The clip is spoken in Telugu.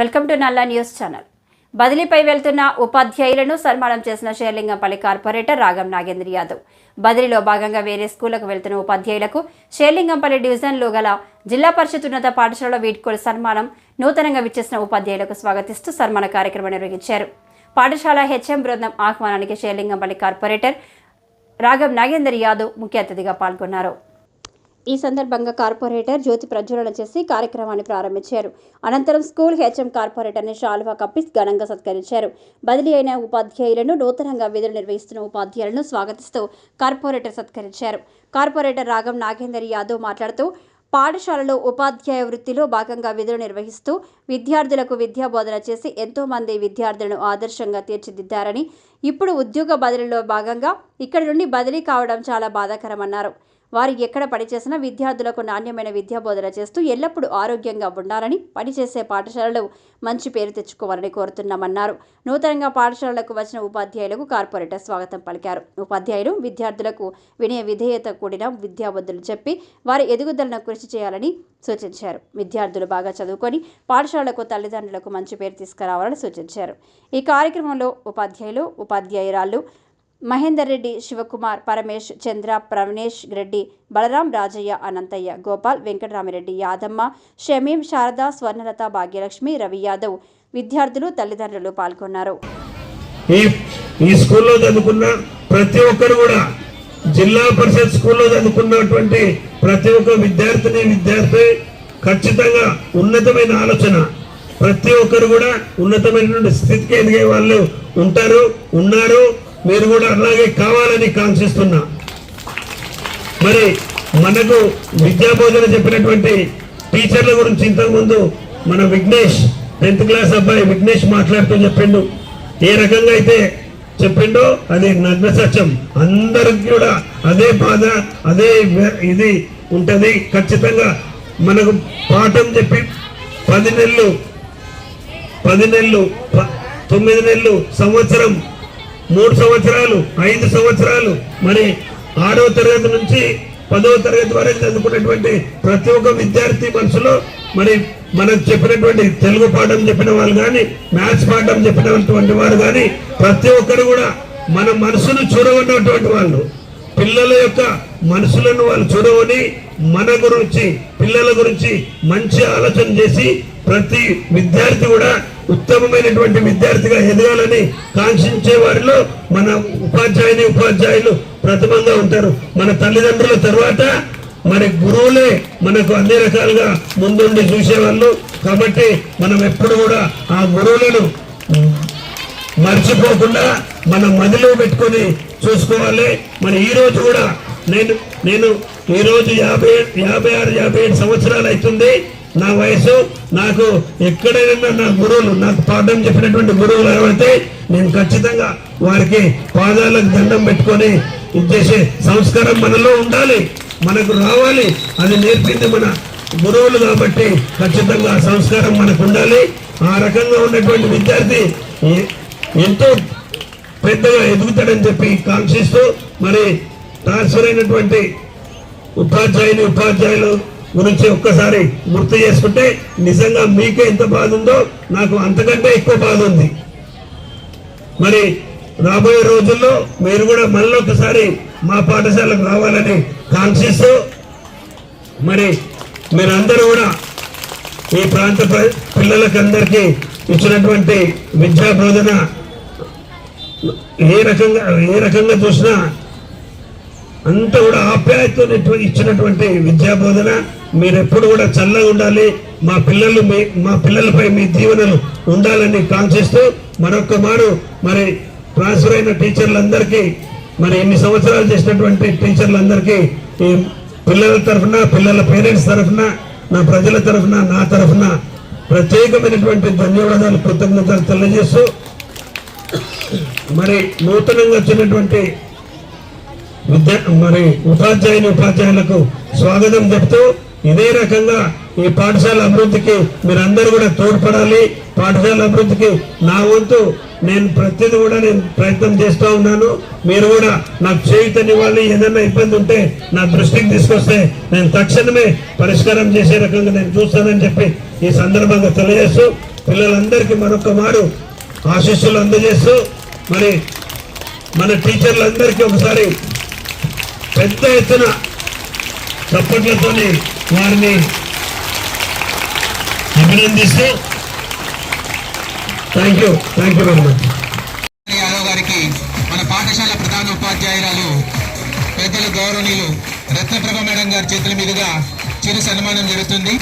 Welcome to Nalla news channel. బదిలీపై వెళ్తున్న ఉపాధ్యాయులను సన్మానం చేసిన షేర్లింగంపల్లి కార్పొరేటర్ రాగం నాగేంద్ర యాదవ్. బదిలీలో భాగంగా వేరే స్కూళ్ళకు వెళ్తున్న ఉపాధ్యాయులకు షేర్లింగంపల్లి డివిజన్లో గల జిల్లా పరిషత్ ఉన్నత పాఠశాలలో వీడ్కోలు సన్మానం నూతనంగా విచ్చేసిన ఉపాధ్యాయులకు స్వాగతిస్తూ సన్మాన కార్యక్రమం నిర్వహించారు. పాఠశాల హెచ్ఎం బృందం ఆహ్వానానికి షేర్లింగంపల్లి కార్పొరేటర్ రాగం నాగేందర్ యాదవ్ ముఖ్య అతిథిగా పాల్గొన్నారు. ఈ సందర్భంగా కార్పొరేటర్ జ్యోతి ప్రజ్వలన చేసి కార్యక్రమాన్ని ప్రారంభించారు. అనంతరం స్కూల్ హెచ్ఎం కార్పొరేటర్ని షాల్వా కప్పిస్ ఘనంగా సత్కరించారు. బదిలీ అయిన ఉపాధ్యాయులను నూతనంగా విధులు నిర్వహిస్తున్న ఉపాధ్యాయులను స్వాగతిస్తూ కార్పొరేటర్ సత్కరించారు. కార్పొరేటర్ రాగం నాగేందర్ యాదవ్ మాట్లాడుతూ పాఠశాలలో ఉపాధ్యాయ వృత్తిలో భాగంగా విధులు నిర్వహిస్తూ విద్యార్థులకు విద్యా బోధన చేసి ఎంతో మంది విద్యార్థులను ఆదర్శంగా తీర్చిదిద్దారని ఇప్పుడు ఉద్యోగ బదిలీలో భాగంగా ఇక్కడి నుండి బదిలీ కావడం చాలా బాధాకరమన్నారు. వారు ఎక్కడ పనిచేసినా విద్యార్థులకు నాణ్యమైన విద్యా బోధన చేస్తూ ఎల్లప్పుడూ ఆరోగ్యంగా ఉండాలని పనిచేసే పాఠశాలలు మంచి పేరు తెచ్చుకోవాలని కోరుతున్నామన్నారు. నూతనంగా పాఠశాలలకు వచ్చిన ఉపాధ్యాయులకు కార్పొరేటర్ స్వాగతం పలికారు. ఉపాధ్యాయులు విద్యార్థులకు వినయ విధేయత కూడిన విద్యాబుద్ధులు చెప్పి వారి ఎదుగుదలను కృషి చేయాలని సూచించారు. విద్యార్థులు బాగా చదువుకొని పాఠశాలకు తల్లిదండ్రులకు మంచి పేరు తీసుకురావాలని సూచించారు. ఈ కార్యక్రమంలో ఉపాధ్యాయులు ఉపాధ్యాయురాలు మహేందర్ రెడ్డి శివకుమార్ పరమేష్ చంద్ర ప్రవణేష్ రెడ్డి బలరాం రాజయ్య అనంతయ్య గోపాల్ వెంకటరామిరెడ్డి యాదమ్మ షమీం శారద స్వర్ణలత భాగ్యలక్ష్మి రవి యాదవ్ విద్యార్థులు తల్లిదండ్రులు పాల్గొన్నారు. ఈ ఈ స్కూల్లో చదువుకున్న ప్రతి ఒక్కరు కూడా జిల్లా పరిషత్ స్కూల్లో చదువుకున్నటువంటి ప్రతి ఒక్క విద్యార్థిని విద్యార్థి ఖచ్చితంగా ఉన్నతమైన ఆలోచన. ప్రతి ఒక్కరు కూడా ఉన్నతమైనటువంటి స్థితికి ఎదిగే వాళ్ళు ఉంటారు ఉన్నారు. మీరు కూడా అలాగే కావాలని కాంక్షిస్తున్నా. మరి మనకు విద్యాబోధన చెప్పినటువంటి టీచర్ల గురించి ఇంతకుముందు మన విఘ్నేష్ టెన్త్ క్లాస్ అబ్బాయి విఘ్నేష్ మాట్లాడుతూ చెప్పిండు. ఏ రకంగా అయితే చెప్పిండో అది నగ్న సత్యం. అందరికి కూడా అదే బాధ అదే ఇది ఉంటుంది. ఖచ్చితంగా మనకు పాఠం చెప్పి పది నెలలు పది నెలలు ప- తొమ్మిది నెలలు సంవత్సరం మూడు సంవత్సరాలు ఐదు సంవత్సరాలు మరి ఆరో తరగతి నుంచి పదో తరగతి వరకు చదువుకున్నటువంటి ప్రతి ఒక్క విద్యార్థి మనసులో మరి మనకు చెప్పినటువంటి తెలుగు పాఠం చెప్పిన వాళ్ళు కానీ మ్యాథ్స్ పాఠం చెప్పినటువంటి వారు కానీ ప్రతి ఒక్కరు కూడా మన మనసును చూడవన్నటువంటి వాళ్ళు. పిల్లల యొక్క మనసులను వాళ్ళు చూడవని మన గురించి పిల్లల గురించి మంచి ఆలోచన చేసి ప్రతి విద్యార్థి కూడా ఉత్తమమైనటువంటి విద్యార్థిగా ఎదగాలని కాంక్షించే వారిలో మన ఉపాధ్యాయుని ఉపాధ్యాయులు ప్రథమంగా ఉంటారు. మన తల్లిదండ్రుల తర్వాత మరి గురువులే మనకు అన్ని రకాలుగా ముందుండి చూసేవాళ్ళు. కాబట్టి మనం ఎప్పుడు కూడా ఆ గురువులను మర్చిపోకుండా మనం మదిలో పెట్టుకొని చూసుకోవాలి. మరి ఈరోజు కూడా నేను నేను ఈరోజు యాభై యాభై ఆరు యాభై ఏడు సంవత్సరాలు అవుతుంది. నా వయసు నాకు ఎక్కడైనా నా గురువులు నాకు పాఠం చెప్పినటువంటి గురువులు ఎవరైతే నేను ఖచ్చితంగా వారికి పాదాలకు దండం పెట్టుకొని ఇది సంస్కారం మనలో ఉండాలి మనకు రావాలి అది నేర్పింది మన గురువులు కాబట్టి ఖచ్చితంగా సంస్కారం మనకు ఉండాలి. ఆ రకంగా ఉన్నటువంటి విద్యార్థి ఎంతో పెద్దగా ఎదుగుతాడని చెప్పి కాంక్షిస్తూ మరి ట్రాన్స్ఫర్ అయినటువంటి ఉపాధ్యాయుని ఉపాధ్యాయులు గురించి ఒక్కసారి గుర్తు చేసుకుంటే నిజంగా మీకే ఎంత బాధ ఉందో నాకు అంతకంటే ఎక్కువ బాధ ఉంది మరి రాబోయే రోజుల్లో మీరు కూడా మళ్ళీ ఒకసారి మా పాఠశాలకు రావాలని కాంక్షిస్తూ మరి మీరందరూ కూడా ఈ ప్రాంత పిల్లలకందరికీ ఇచ్చినటువంటి విద్యా బోధన ఏ రకంగా ఏ రకంగా చూసినా అంత కూడా ఆప్యాయత ఇచ్చినటువంటి విద్యా బోధన మీరెప్పుడు కూడా చల్లగా ఉండాలి. మా పిల్లలు మీ మా పిల్లలపై మీ దీవెనలు ఉండాలని కాంక్షిస్తూ మరొక్క మారు మరి ట్రాన్స్ఫర్ అయిన టీచర్లందరికీ మరి ఎన్ని సంవత్సరాలు చేసినటువంటి టీచర్లందరికీ ఈ పిల్లల తరఫున పిల్లల పేరెంట్స్ తరఫున నా ప్రజల తరఫున నా తరఫున ప్రత్యేకమైనటువంటి ధన్యవాదాలు కృతజ్ఞతలు తెలియజేస్తూ మరి నూతనంగా వచ్చినటువంటి విద్య మరి ఉపాధ్యాయుని ఉపాధ్యాయులకు స్వాగతం చెప్తూ ఇదే రకంగా ఈ పాఠశాల అభివృద్ధికి మీరందరూ కూడా తోడ్పడాలి. పాఠశాల అభివృద్ధికి నా వంతు నేను ప్రతిదీ కూడా నేను ప్రయత్నం చేస్తూ ఉన్నాను. మీరు కూడా నాకు చేయుతనివ్వాలి ఏదైనా ఇబ్బంది ఉంటే నా దృష్టికి తీసుకొస్తే నేను తక్షణమే పరిష్కారం చేసే రకంగా నేను చూస్తానని చెప్పి ఈ సందర్భంగా తెలియజేస్తూ పిల్లలందరికీ మరొక మారు ఆశీస్సులు అందజేస్తూ మరి మన టీచర్లందరికీ ఒకసారి పెద్ద ఎత్తున చప్పట్లతో వారిని అభినందిస్తూ thank you thank you very much Yadav గారికి మన పాఠశాల ప్రధాన ఉపాధ్యాయురాలు పెద్దలు గౌరవనీయులు రత్నప్రభ మేడం గారి చేతుల మీదుగా చిరు సన్మానం జరుగుతుంది.